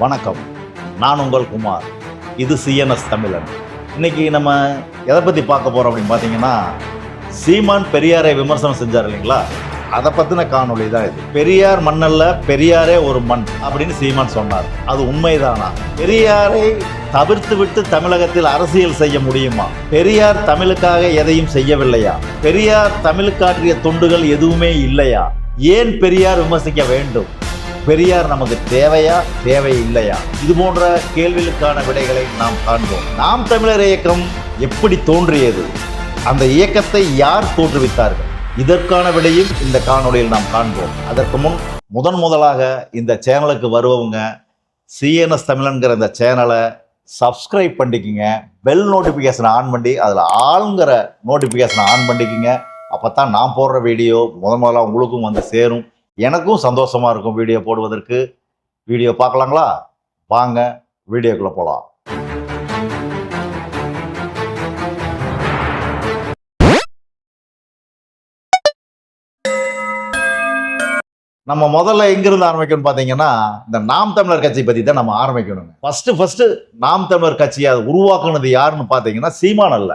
வணக்கம். நான் உங்கள் குமார். இது சிஎன்எஸ் தமிழன். இன்னைக்கு நம்ம எதை பற்றி பார்க்க போகிறோம் அப்படின்னு பார்த்தீங்கன்னா சீமான் பெரியாரை விமர்சனம் செஞ்சார் இல்லைங்களா? அதை பற்றின காணொளி தான் இது. பெரியார் மண்ணல்ல பெரியாரே ஒரு மண் அப்படின்னு சீமான் சொன்னார். அது உண்மைதானா? பெரியாரை தவிர்த்து விட்டு தமிழகத்தில் அரசியல் செய்ய முடியுமா? பெரியார் தமிழுக்காக எதையும் செய்யவில்லையா? பெரியார் தமிழுக்காற்றிய தொண்டுகள் எதுவுமே இல்லையா? ஏன் பெரியார் விமர்சிக்க வேண்டும்? பெரியார் நமக்கு தேவையா தேவை இல்லையா? இது போன்ற கேள்விகளுக்கான விடைகளை நாம் காண்போம். நாம் தமிழர் இயக்கம் எப்படி தோன்றியது? அந்த இயக்கத்தை யார் தோற்றுவித்தார்கள்? இதற்கான விடையும் இந்த காணொளியில் நாம் காண்போம். அதற்கு முன் முதன் முதலாக இந்த சேனலுக்கு வருவவங்க சிஎன்எஸ் தமிழன்கிற இந்த சேனலை சப்ஸ்கிரைப் பண்ணிக்கிங்க. பெல் நோட்டிஃபிகேஷனை ஆன் பண்ணி அதில் ஆளுங்கிற நோட்டிஃபிகேஷனை ஆன் பண்ணிக்கிங்க. அப்போ தான் நான் போடுற வீடியோ முதன் முதலாக உங்களுக்கும் வந்து சேரும். எனக்கும் சந்தோஷமாக இருக்கும் வீடியோ போடுவதற்கு. வீடியோ பார்க்கலாங்களா? வாங்க வீடியோக்குள்ளே போகலாம் நம்ம முதல்ல எங்கிருந்து ஆரம்பிக்கணும் பார்த்தீங்கன்னா இந்த நாம் தமிழர் கட்சி பற்றி தான் நம்ம ஆரம்பிக்கணுங்க. ஃபஸ்ட்டு ஃபஸ்ட்டு நாம் தமிழர் கட்சியை அதை உருவாக்குனது யாருன்னு பார்த்தீங்கன்னா சீமான் அல்ல.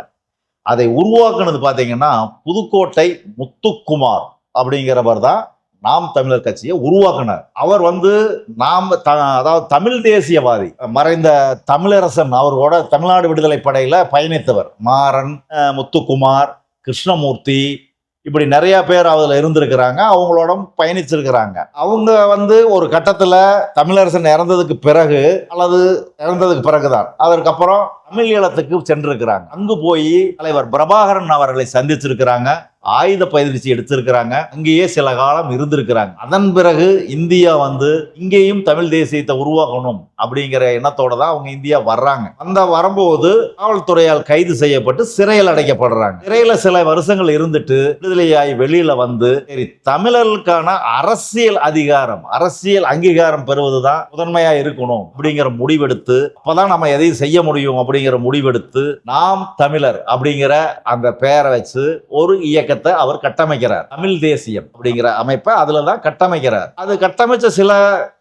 அதை உருவாக்குனது பார்த்தீங்கன்னா புதுக்கோட்டை முத்துக்குமார் அப்படிங்கிறவர் தான் நாம் தமிழர் கட்சியை உருவாக்குனார். அவர் வந்து நாம் த அதாவது தமிழ் தேசியவாதி மறைந்த தமிழரசன் அவரோட தமிழ்நாடு விடுதலை படையில பயணித்தவர். மாறன் முத்துக்குமார் கிருஷ்ணமூர்த்தி இப்படி நிறைய பேர் அதில் இருந்திருக்கிறாங்க. அவங்களோட பயணிச்சிருக்கிறாங்க. அவங்க வந்து ஒரு கட்டத்தில் தமிழரசன் இறந்ததுக்கு பிறகு அல்லது இறந்ததுக்கு பிறகுதான் அதற்கப்புறம் தமிழ் ஈழத்துக்கு சென்றிருக்கிறாங்க. அங்கு போய் தலைவர் பிரபாகரன் அவர்களை சந்திச்சிருக்கிறாங்க. ஆயுத பயிற்சி எடுத்திருக்கிறாங்க. அங்கேயே சில காலம் இருந்திருக்கிறாங்க. அதன் பிறகு இந்தியா வந்து இங்கேயும் தமிழ் தேசியத்தை உருவாக்கணும் அப்படிங்கிற எண்ணத்தோட தான் அவங்க இந்தியா வர்றாங்க. அந்த வரும்போது காவல்துறையால் கைது செய்யப்பட்டு சிறையில் அடைக்கப்படுறாங்க. சிறையில சில வருஷங்கள் இருந்துட்டு விடுதலையாய் வெளியில வந்து சரி தமிழர்களுக்கான அரசியல் அதிகாரம் அரசியல் அங்கீகாரம் பெறுவதுதான் முதன்மையா இருக்கணும் அப்படிங்கிற முடிவெடுத்து அப்பதான் நம்ம எதையும் செய்ய முடியும் அப்படிங்கிற முடிவெடுத்து நாம் தமிழர் அப்படிங்கிற அந்த பெயரை வச்சு ஒரு இயக்க இயக்கத்தை அவர் கட்டமைக்கிறார். தமிழ் தேசியம் அப்படிங்கிற அமைப்பை அதுல தான் கட்டமைக்கிறார். அது கட்டமைச்ச சில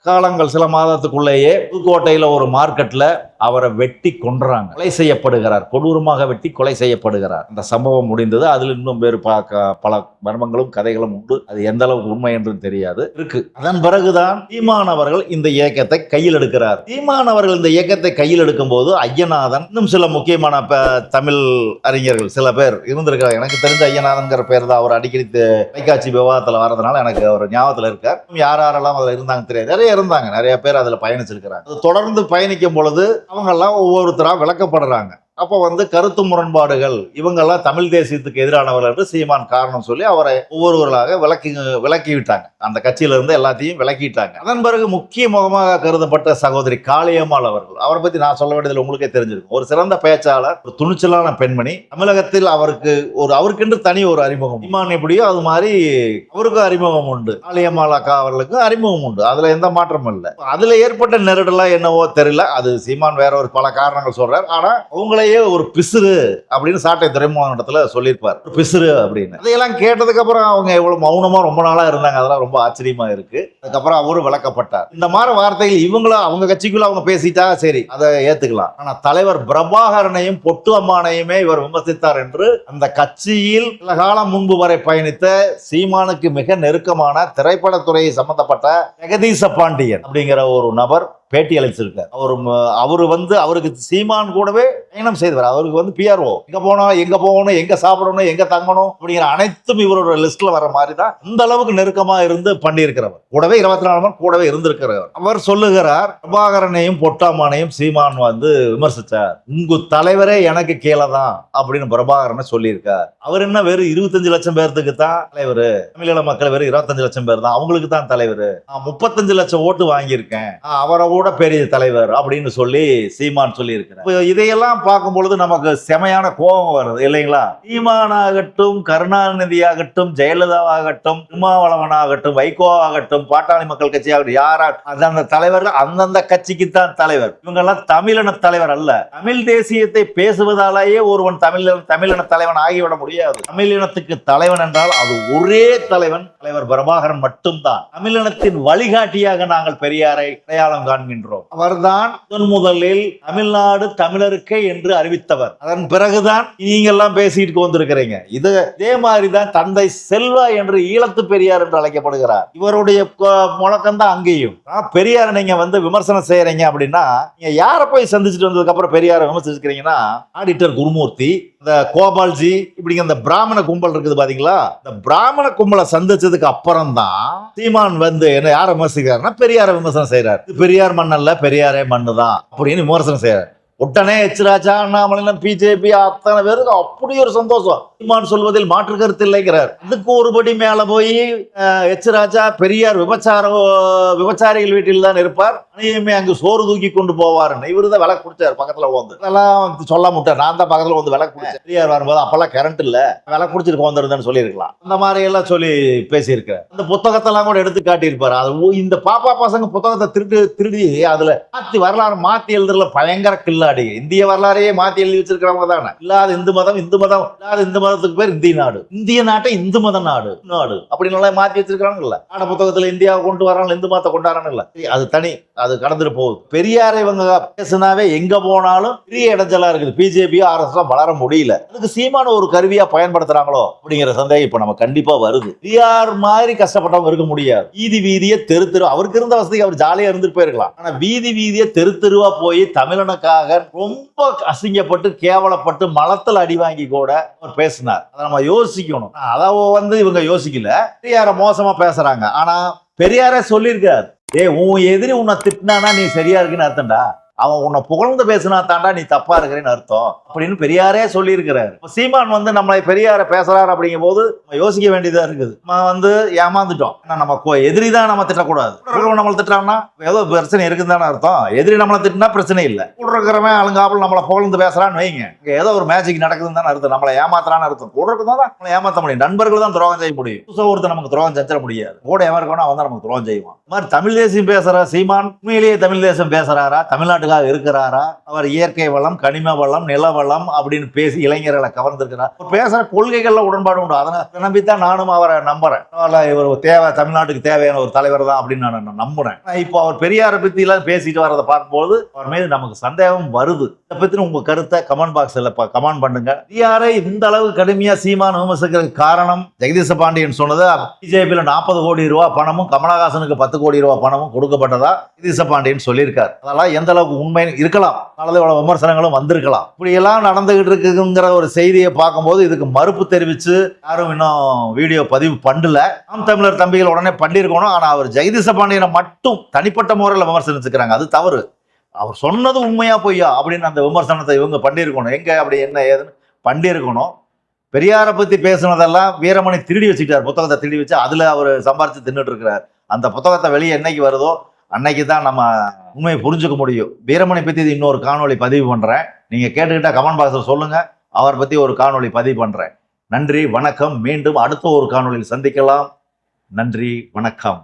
காலங்கள் சில மாதத்துக்குள்ளேயே புதுக்கோட்டையில ஒரு மார்க்கெட்ல அவரை வெட்டி கொன்றாங்க. கொலை செய்யப்படுகிறார். கொடூரமாக வெட்டி கொலை செய்யப்படுகிறார். அந்த சம்பவம் முடிந்தது. அதில் இன்னும் வேறு பார்க்க பல மர்மங்களும் கதைகளும் உண்டு. அது எந்த அளவுக்கு உண்மை என்று தெரியாது. இருக்கு. அதன் பிறகுதான் தீமானவர்கள் அவர்கள் இந்த இயக்கத்தை கையில் எடுக்கிறார். தீமானவர்கள் அவர்கள் இந்த இயக்கத்தை கையில் எடுக்கும் போது ஐயநாதன் இன்னும் சில முக்கியமான ப- தமிழ் அறிஞர்கள் சில பேர் இருந்திருக்கிறார் எனக்கு தெரிஞ்ச ஐயநாதன்கிற பேர் தான் அவர் அடிக்கடி தொலைக்காட்சி விவாதத்தில் வரதுனால எனக்கு அவர் ஞாபகத்தில் இருக்கார். யார் யாரெல்லாம் அதில் இருந்தாங்க தெரியாது. நிறைய இருந்தாங்க. நிறைய பேர் அதில் பயணிச்சிருக்கிறாங்க. அது தொடர்ந்து பயணிக்கும் பொழுது அவங்கெல்லாம் ஒவ்வொருத்தராக விளக்கப்படுறாங்க. அப்போ வந்து கருத்து முரண்பாடுகள் இவங்கெல்லாம் தமிழ் தேசியத்துக்கு எதிரானவர்கள் என்று சீமான் காரணம் சொல்லி அவரை ஒவ்வொருவர்களாக விளக்கி விளக்கி விட்டாங்க அந்த கட்சியிலிருந்து எல்லாத்தையும் விளக்கிட்டாங்க அதன் பிறகு முக்கிய முகமாக கருதப்பட்ட சகோதரி காளியம்மாள் அவர்கள். அவரை பற்றி நான் சொல்ல வேண்டியதில் உங்களுக்கே தெரிஞ்சிருக்கும். ஒரு சிறந்த பேச்சாளர் ஒரு துணிச்சலான பெண்மணி. தமிழகத்தில் அவருக்கு ஒரு அவருக்கென்று தனி ஒரு அறிமுகம் சீமான் எப்படியோ அது மாதிரி அவருக்கும் அறிமுகம் உண்டு. காளியம்மாள் அக்கா அவர்களுக்கும் அறிமுகம் உண்டு. அதில் எந்த மாற்றமும் இல்லை. அதில் ஏற்பட்ட நெருடலா என்னவோ தெரியல. அது சீமான் வேற ஒரு பல காரணங்கள் சொல்றார். அவங்களே அவங்களையே ஒரு பிசுறு அப்படின்னு சாட்டை துறைமுகம் இடத்துல சொல்லியிருப்பார். பிசுறு அப்படின்னு. அதையெல்லாம் கேட்டதுக்கு அப்புறம் அவங்க எவ்வளவு மௌனமா ரொம்ப நாளா இருந்தாங்க. அதெல்லாம் ரொம்ப ஆச்சரியமா இருக்கு. அதுக்கப்புறம் அவரும் விளக்கப்பட்டார். இந்த மாதிரி வார்த்தைகள் இவங்களும் அவங்க கட்சிக்குள்ள அவங்க பேசிட்டா சரி அதை ஏத்துக்கலாம். ஆனா தலைவர் பிரபாகரனையும் பொட்டு அம்மானையுமே இவர் விமர்சித்தார் என்று அந்த கட்சியில் சில காலம் முன்பு வரை பயணித்த சீமானுக்கு மிக நெருக்கமான திரைப்படத்துறை சம்பந்தப்பட்ட ஜெகதீச பாண்டியன் அப்படிங்கிற ஒரு நபர் பேட்டி அளிச்சிருக்கார். அவர் அவர் வந்து அவருக்கு சீமான் கூடவே பயணம் செய்தவர். அவருக்கு வந்து பிஆர்ஓ எங்க போனோம் எங்க போகணும் எங்க சாப்பிடணும் எங்க தங்கணும் அப்படிங்கிற அனைத்தும் இவரோட லிஸ்ட்ல வர மாதிரி தான் இந்த அளவுக்கு நெருக்கமா இருந்து பண்ணியிருக்கிறவர். கூடவே இருபத்தி நாலு மணி கூடவே இருந்திருக்கிறவர். அவர் சொல்லுகிறார் பிரபாகரனையும் பொட்டாமானையும் சீமான் வந்து விமர்சிச்சார். உங்க தலைவரே எனக்கு கீழே தான் அப்படின்னு பிரபாகரனை சொல்லியிருக்கார். அவர் என்ன வெறும் இருபத்தஞ்சு லட்சம் பேர்த்துக்கு தான் தலைவர். தமிழீழ மக்கள் வெறும் இருபத்தஞ்சு லட்சம் பேர் தான். அவங்களுக்கு தான் தலைவர். நான் முப்பத்தஞ்சு லட்சம் ஓட்டு வாங்கியிருக்கேன். நான் அவரை விட பெரிய தலைவர் அப்படின்னு சொல்லி சீமான் சொல்லி இருக்கிறார் இதையெல்லாம் பார்க்கும் பொழுது நமக்கு செமையான கோபம் வருது இல்லைங்களா? சீமான் ஆகட்டும் கருணாநிதி ஆகட்டும் ஜெயலலிதா ஆகட்டும் திருமாவளவன் ஆகட்டும் வைகோ ஆகட்டும் பாட்டாளி மக்கள் கட்சி ஆகட்டும் யாரா அந்தந்த தலைவர்கள் அந்தந்த கட்சிக்கு தான் தலைவர். இவங்கெல்லாம் தமிழின தலைவர் அல்ல. தமிழ் தேசியத்தை பேசுவதாலேயே ஒருவன் தமிழ் தமிழின தலைவன் ஆகிவிட முடியாது. தமிழினத்துக்கு தலைவன் என்றால் அது ஒரே தலைவன் தலைவர் பிரபாகரன் மட்டும்தான். தமிழினத்தின் வழிகாட்டியாக நாங்கள் பெரியாரை அடையாளம் காண்கிறோம். காண்கின்றோம் அவர்தான் முதன் முதலில் தமிழ்நாடு தமிழருக்கே என்று அறிவித்தவர். அதன் பிறகுதான் நீங்க எல்லாம் பேசிட்டு வந்திருக்கிறீங்க இது இதே மாதிரிதான் தந்தை செல்வா என்று ஈழத்து பெரியார் என்று அழைக்கப்படுகிறார். இவருடைய முழக்கம் தான் அங்கேயும். பெரியார் நீங்க வந்து விமர்சனம் செய்யறீங்க அப்படின்னா நீங்க யாரை போய் சந்திச்சுட்டு வந்ததுக்கு அப்புறம் பெரியாரை விமர்சிக்கிறீங்கன்னா ஆடிட்டர் குருமூர்த்தி இந்த கோபால்ஜி இப்படிங்க இந்த பிராமண கும்பல் இருக்குது பாத்தீங்களா? இந்த பிராமண கும்பலை சந்திச்சதுக்கு அப்புறம் தான் சீமான் வந்து என்ன யாரை விமர்சிக்கிறாருன்னா பெரியாரை விமர்சனம் செய்யறாரு இது பெரியார் மண்ணல்ல பெரியாரே மண்ணு தான் அப்படின்னு விமர்சனம் செய்யறாரு உடனே எச் ராஜா அண்ணாமலை பிஜேபி அத்தனை பேருக்கு அப்படி ஒரு சந்தோஷம். சீமான் சொல்வதில் மாற்று கருத்து இல்லைங்கிறார். அதுக்கு ஒருபடி மேல போய் அஹ், எச் ராஜா பெரியார் விபச்சார விபச்சாரிகள் வீட்டில் தான் இருப்பார். அனையுமே அங்கு சோறு தூக்கி கொண்டு போவாருன்னு இவரு தான் விளக்கு குடிச்சார் பக்கத்துல வந்து அதெல்லாம் சொல்ல முட்டார் நான் தான் பக்கத்துல வந்து விளக்கு குடிச்சேன் பெரியார் வரும்போது அப்பெல்லாம் கரண்ட் இல்ல. விளக்கு குடிச்சிட்டு போந்திருந்தேன்னு சொல்லியிருக்கலாம். அந்த மாதிரி எல்லாம் சொல்லி பேசியிருக்கார் அந்த புத்தகத்தெல்லாம் கூட எடுத்து காட்டியிருப்பாரு. அது இந்த பாப்பா பசங்க புத்தகத்தை திருட்டு திருடி அதுல மாத்தி வரலாறு மாத்தி எழுதுறதுல பயங்கர கில்லாடி. இந்திய வரலாறையே மாத்தி எழுதி வச்சிருக்கிறவங்க தானே. இல்லாத இந்து மதம் இந்து மதம் இல்லாத இந்து மதத்துக்கு பேர் இந்திய நாடு. இந்திய நாட்டை இந்து மத நாடு நாடு. அப்படின்னு எல்லாம் மாத்தி வச்சிருக்காங்கல்ல நாட புத்தகத்துல இந்தியாவை கொண்டு வராங்க இந்து மதத்தை கொண்டாடுறாங்கல்ல அது தனி அது கடந்துட்டு போகுது. பெரியார் இவங்க பேசுனாவே எங்க போனாலும் பெரிய இடைஞ்சலா இருக்குது. பிஜேபியும் ஆர்எஸ் வளர முடியல. அதுக்கு சீமான ஒரு கருவியா பயன்படுத்துறாங்களோ அப்படிங்கிற சந்தேகம் இப்ப நம்ம கண்டிப்பா வருது. பெரியார் மாதிரி கஷ்டப்பட்டவங்க இருக்க முடியாது. வீதி வீதியை தெரு தெரு. அவருக்கு இருந்த வசதிக்கு அவர் ஜாலியா இருந்துட்டு போயிருக்கலாம். ஆனா வீதி வீதியை தெரு தெருவா போய் தமிழனுக்காக ரொம்ப அசிங்கப்பட்டு கேவலப்பட்டு மலத்தில் அடி வாங்கி கூட அவர் பேசினார். அதை நம்ம யோசிக்கணும். அதை வந்து இவங்க யோசிக்கல. பெரியார மோசமா பேசுறாங்க. ஆனா பெரியாரே சொல்லியிருக்காரு. ஏய் உன் எதிரி உன்னை திட்டினானா நீ சரியா இருக்குன்னு அர்த்தம்டா. அவன் உன்னை புகழ்ந்து பேசினா தாண்டா நீ தப்பா இருக்கிறேன்னு அர்த்தம். அப்படின்னு பெரியாரே சொல்லியிருக்கிறாரு. சீமான் வந்து நம்மளை பெரியார பேசுறாரு அப்படிங்கும் போது நம்ம யோசிக்க வேண்டியதா இருக்குது. நம்ம வந்து ஏமாந்துட்டோம். நம்ம எதிரி தான் நம்ம திட்டக்கூடாது. நம்மளை திட்டான்னா ஏதோ பிரச்சனை இருக்குதுன்னு தானே அர்த்தம். எதிரி நம்மளை திட்டினா பிரச்சனை இல்லை. கூட இருக்கிறவன் அழுங்காப்புல நம்மளை புகழ்ந்து பேசுறான்னு வைங்க. இங்கே ஏதோ ஒரு மேஜிக் நடக்குதுன்னு தானே அர்த்தம். நம்மளை ஏமாத்துறான்னு அர்த்தம். கூட இருக்கிறதா தான் நம்மளை ஏமாத்த முடியும். நண்பர்கள் தான் துரோகம் செய்ய முடியும். புதுசாக ஒருத்தர் நமக்கு துரோகம் செஞ்சிட முடியாது. கூட எவன் இருக்கணும் அவன் தான் நமக்கு துரோகம் செய்வான். மாதிரி தமிழ் தேசியம் பேசுற சீமான் உண்மையிலேயே தமிழ் தேசம் பேசுறாரா? தமிழ்நாட்டுக்காக இருக்கிறாரா? அவர் இயற்கை வளம் கனிம வளம் நில வளம் அப்படின்னு பேசி இளைஞர்களை கவர்ந்திருக்கிறார். அவர் பேசுற கொள்கைகள்ல உடன்பாடு உண்டு. அதனை நம்பித்தான் நானும் அவரை நம்புறேன். இவர் தேவை தமிழ்நாட்டுக்கு தேவையான ஒரு தலைவர் தான் அப்படின்னு நான் நான் நம்புறேன். இப்போ அவர் பெரியாரை பத்தி எல்லாம் பேசிட்டு வரதை பார்க்கும்போது அவர் மீது நமக்கு சந்தேகம் வருது. இதை பத்தி உங்க கருத்தை கமெண்ட் பாக்ஸ்ல கமெண்ட் பண்ணுங்க. பெரியாரை இந்த அளவு கடுமையா சீமான விமர்சிக்கிறதுக்கு காரணம்? ஜெகதீச பாண்டியன் சொன்னது பிஜேபியில் நாற்பது கோடி ரூபா பணமும் கமலஹாசனுக்கு பத்து கோடி ரூபா பணமும் கொடுக்கப்பட்டதா? ஜெகதீச பாண்டியன் சொல்லியிருக்கார். அதெல்லாம் எந்த அளவுக்கு உண்மை இருக்கலாம். அல்லது இவ்வளவு விமர்சனங்களும் வந்திருக்கலாம். இப்படி எல்லாம் நடந்துகிட்டு இருக்குங்கிற ஒரு செய்தியை பார்க்கும்போது இதுக்கு மறுப்பு தெரிவிச்சு யாரும் இன்னும் வீடியோ பதிவு பண்ணல. நாம் தமிழர் தம்பிகள் உடனே பண்ணியிருக்கணும். ஆனால் அவர் ஜெகதீச பாண்டியனை மட்டும் தனிப்பட்ட முறையில் விமர்சனிச்சுக்கிறாங்க. அது தவறு. அவர் சொன்னது உண்மையா பொய்யா அப்படின்னு அந்த விமர்சனத்தை இவங்க பண்ணியிருக்கணும். எங்க அப்படி என்ன ஏதுன்னு பண்ணியிருக்கணும். பெரியாரை பத்தி பேசுனதெல்லாம் வீரமணி திருடி வச்சுக்கிட்டார். புத்தகத்தை திருடி வச்சு அதுல அவர் சம்பாரிச்சு தின்னுட்டு இருக்கிறார். அந்த புத்தகத்தை வெளியே என்னைக்கு வருதோ அன்னைக்கு தான் நம்ம உண்மையை புரிஞ்சுக்க முடியும். வீரமணி பற்றி இது இன்னொரு காணொலி பதிவு பண்ணுறேன் நீங்கள் கேட்டுக்கிட்டால் கமெண்ட் பாக்ஸில் சொல்லுங்கள் அவரை பற்றி ஒரு காணொலி பதிவு பண்ணுறேன் நன்றி வணக்கம். மீண்டும் அடுத்த ஒரு காணொளியில் சந்திக்கலாம். நன்றி வணக்கம்.